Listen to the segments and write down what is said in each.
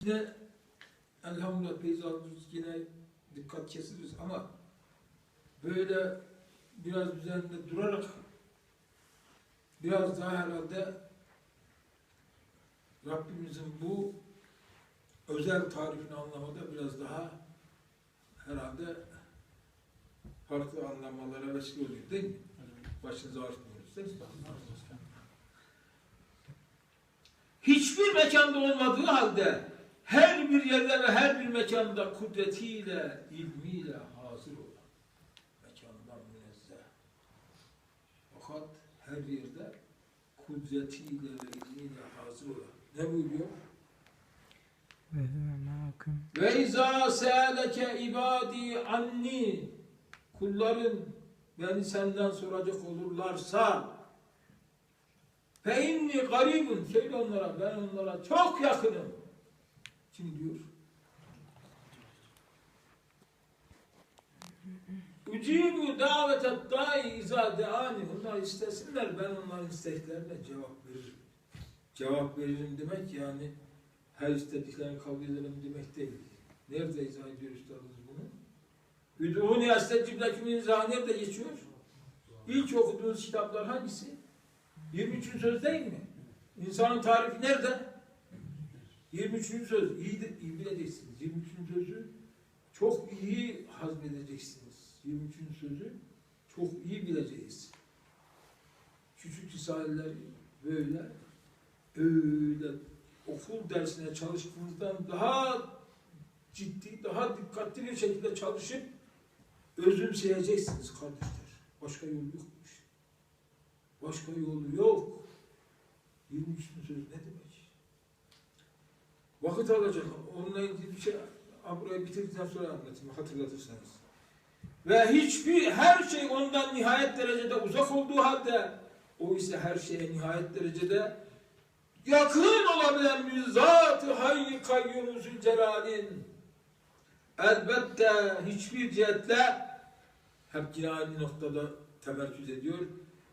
Yine elhamdülillah peyzajımız yine dikkat kesiriz ama böyle biraz üzerinde durarak biraz daha herhalde Rabbimizin bu özel tarifini anlamada biraz daha herhalde farklı anlamalara vesile oluyor değil mi? Başınızı ağrıtmıyoruz değil mi? Hiçbir mekanda olmadığı halde her bir yerde ve her bir mekanda kudretiyle, ilmiyle hazır olan mekandan münezzeh. Fakat her yerde kudretiyle ve ilmiyle hazır olan. Ne buyuruyor? Ve izâ se'aleke ibâdî anni kulların beni senden soracak olurlarsa fe inni garibun söyle onlara ben onlara çok yakınım. Kim diyor? Ucibu davetet dai izâ onlar istesinler ben onların isteklerine cevap veririm. Cevap veririm demek yani her istediklerini kabul edelim demek değil. Nerede izah ediyor üstadımız bunu? Üdûni estecib leküm izah nerede geçiyor? İlk okuduğunuz kitaplar hangisi? 23. söz değil mi? İnsanın tarifi nerede? 23. söz. İyi, de, iyi bileceksiniz. 23. sözü çok iyi hazmedeceksiniz. 23. sözü çok iyi bileceğiz. Küçük risaleler böyle öyle okul dersine çalıştığınızdan daha ciddi, daha dikkatli bir şekilde çalışıp özümseyeceksiniz kardeşler. Başka yol yokmuş. Başka yolu yok. 23. söz ne demek? Vakit alacak. Onunla ilgili bir şey burayı bitirdikten sonra anlatayım hatırlatırsanız. Ve hiçbir her şey ondan nihayet derecede uzak olduğu halde o ise her şeye nihayet derecede yakın olabilen bir zat-ı hayy kayyum zülcelalin elbette hiçbir cihetle hep yine aynı noktada temerküz ediyor.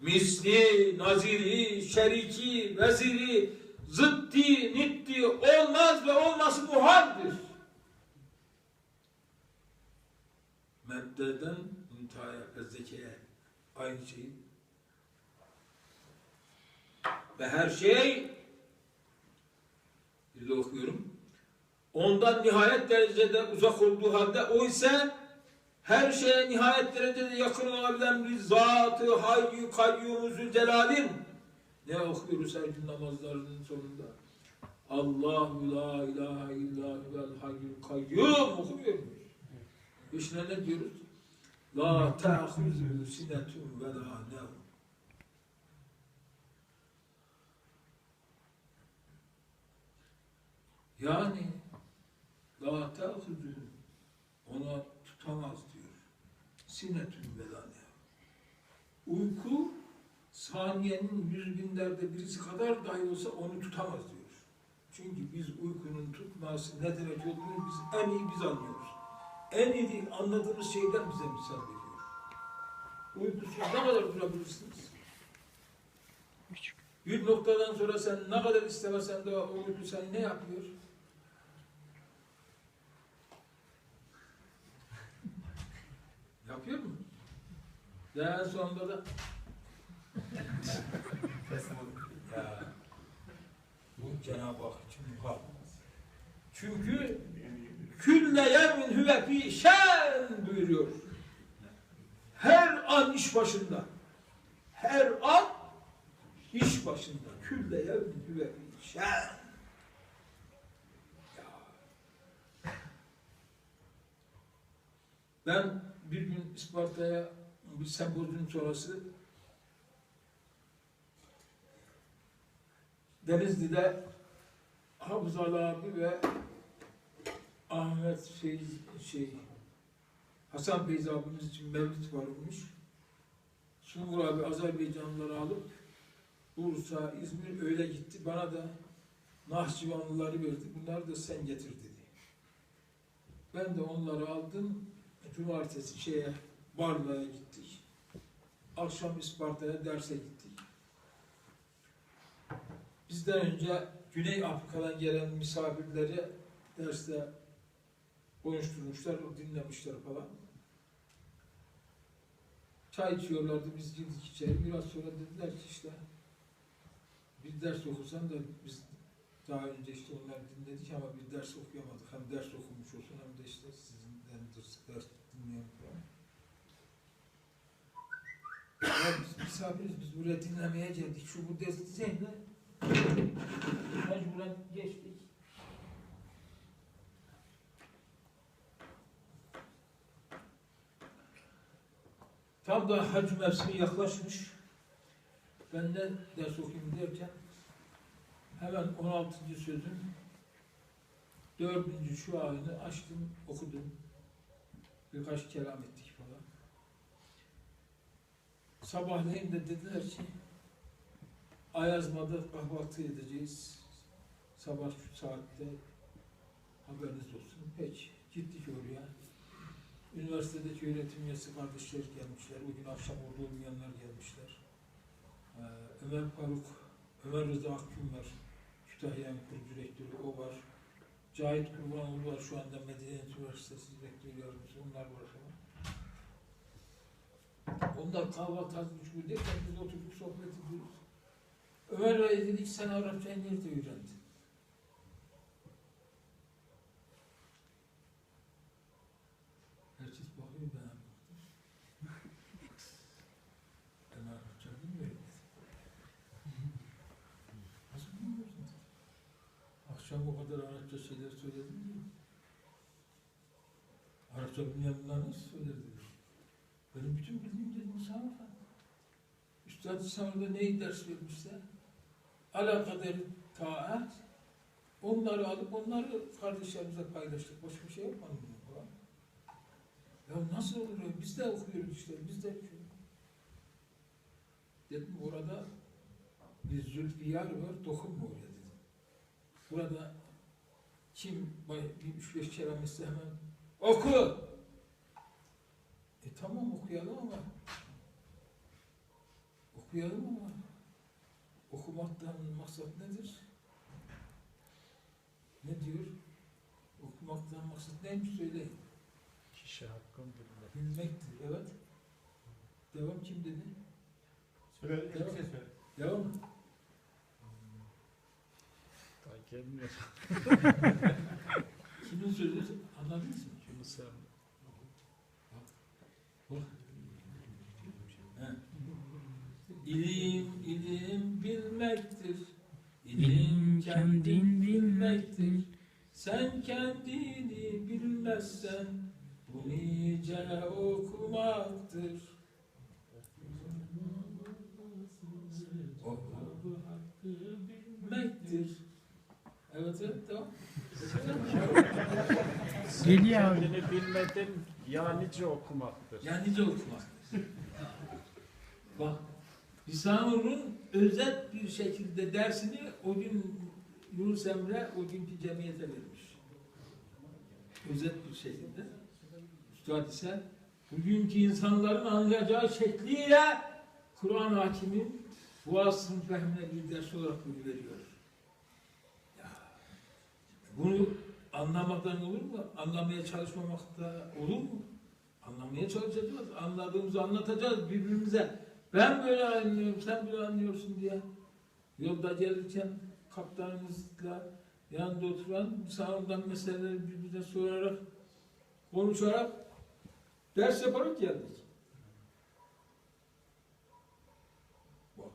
Misli, naziri, şeriki, veziri, zıddi, nitti olmaz ve olması muhaldir. Mebdeden müntehaya, ezdekeye aynı şey. Ve her şey bir okuyorum. Ondan nihayet derecede uzak olduğu halde o ise her şeye nihayet derecede yakın olabilen bir zatı hayyu kayyumu zülcelalin. Ne okuyoruz her gün namazlarının sonunda? Allahu la ilahe illa huvel hayyul kayyum okumuyor muyuz? İşte ne diyoruz? La ta'khuzü sinetun ve la nevm. Yani la ta'khuzü ona tutamaz diyor. Sinetün ve la nevm. Uyku saniyenin yüz binlerde birisi kadar dahi olsa onu tutamaz diyor. Çünkü biz uykunun tutması ne demek olduğunu biz en iyi biz anlıyoruz. En iyi anladığımız şeyden bize misal veriyor. Uykusuz ne kadar durabilirsiniz? Bir noktadan sonra sen ne kadar istemesen de o uyku sen ne yapıyor? Yapıyor mu? Ya en sonunda da ya bu Cenab-ı Hak için muhal. Çünkü külle yevmin huve fi şen buyuruyor. Her an iş başında. Her an iş başında. Külle yevmin huve fi şen. Ben bir gün Isparta'ya bir sempozyum sonrası Denizli'de Hafız abi ve Ahmet şey, şey Hasan Beyza abimiz için mevlid varmış. Sungur abi Azerbaycanlıları alıp Bursa, İzmir öyle gitti. Bana da Nahçıvanlıları verdi. Bunları da sen getir dedi. Ben de onları aldım. Cumartesi şeye Barla'ya gittik. Akşam Isparta'ya derse gittik. Bizden önce Güney Afrika'dan gelen misafirleri derste konuşturmuşlar, dinlemişler falan. Çay içiyorlardı, biz girdik içeri. Biraz sonra dediler ki işte bir ders okusan da biz daha önce işte onları dinledik ama bir ders okuyamadık. Hem ders okumuş olsun hem de işte sizinden ders dinleyen falan. Ya biz misafiriz, biz buraya dinlemeye geldik. Şu bu ders düzenle mecburen geçtik. Tam da hac mevsimi yaklaşmış. Ben de ders okuyayım derken hemen 16. sözün dördüncü şu ayını açtım, okudum. Birkaç kelam ettik falan. Sabahleyin de dediler ki Ayazma'da kahvaltı edeceğiz. Sabah şu saatte haberiniz olsun. Peki, gittik oraya. Üniversitedeki öğretim üyesi kardeşler gelmişler. O gün akşam orada olmayanlar gelmişler. Ee, Ömer Faruk, Ömer Rıza Akgün var. Kütahya'nın kurucu rektörü, o var. Cahit Kurbanoğlu var şu anda Medeniyet Üniversitesi rektör yardımcısı, onlar var falan. Onlar kahvaltı hazırmış bu derken biz oturduk sohbet ediyoruz. Ömer Bey dedik sen Arapçayı nerede öğrendin? Herkes bakıyor ben baktım. Ben Arapça bilmiyorum. Nasıl bilmiyorsun? Akşam o kadar Arapça şeyler söyledim mi? Arapça bilmeyen bunlar nasıl söyler dedim. Benim bütün bildiğim dedim sağ Üstad Sağır'da neyi ders vermişler? Alakadır taat. Onları alıp onları kardeşlerimize paylaştık. Başka bir şey yapmadım. Ya nasıl olur? Biz de okuyoruz işte. Biz de. Dedim orada bir zülfiyar var. Dokunma oraya dedim. Burada kim bir üç beş etse hemen oku. E tamam okuyalım ama okuyalım ama okumaktan maksat nedir? Ne diyor? Okumaktan maksat neymiş söyleyin. Kişi hakkın bilmek. Bilmektir. Evet. Devam kim dedi? Söyle, Devam. elbise söyle. Devam. Daha gelmiyor. Kimin sözü? Anladınız mı? Yunus Emre. İlim, ilim bilmektir. İlim kendin bilmektir. Sen kendini bilmezsen bu nice okumaktır. Oku hakkı bilmektir. Evet evet devam. Geliyor. Kendini bilmedin ya nice okumaktır. Yani nice okumaktır. Bak Lisanur'un özet bir şekilde dersini o gün Yunus Emre o günkü cemiyete vermiş. Özet bir şekilde. Üstad ise bugünkü insanların anlayacağı şekliyle Kur'an hakimin bu asrın fehmine bir ders olarak bunu veriyor. Ya, bunu anlamadan olur mu? Anlamaya çalışmamak da olur mu? Anlamaya çalışacağız. Anladığımızı anlatacağız birbirimize. Ben böyle anlıyorum, sen böyle anlıyorsun diye. Yolda gelirken kaptanımızla yanında oturan sağından meseleleri birbirine sorarak, konuşarak ders yaparak geldik. Bak.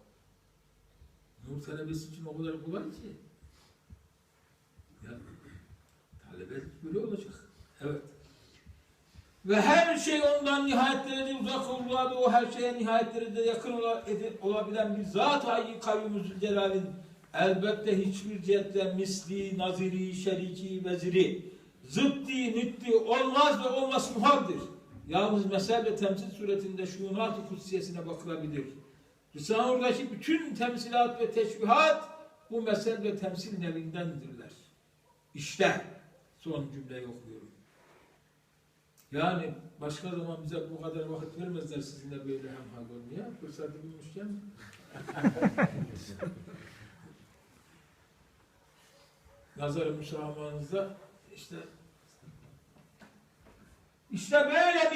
Nur talebesi için o kadar kolay ki. Ya, talebe böyle olacak. Evet. Ve her şey ondan nihayet derece uzak olduğu o her şeye nihayet derecede yakın olabilen bir zat-ı hayy kayyum Zülcelal'in elbette hiçbir cihetle misli, naziri, şeriki, veziri, zıddi, nüddi olmaz ve olması muhaldir. Yalnız mesel ve temsil suretinde şuunat-ı kutsiyesine bakılabilir. Risale'deki bütün temsilat ve teşbihat bu mesel ve temsil nevindendirler. İşte son cümleyi okuyorum. Yani başka zaman bize bu kadar vakit vermezler sizinle böyle hemhal olmaya. Fırsatı bulmuşken. Nazar-ı müsahamanızda işte işte böyle bir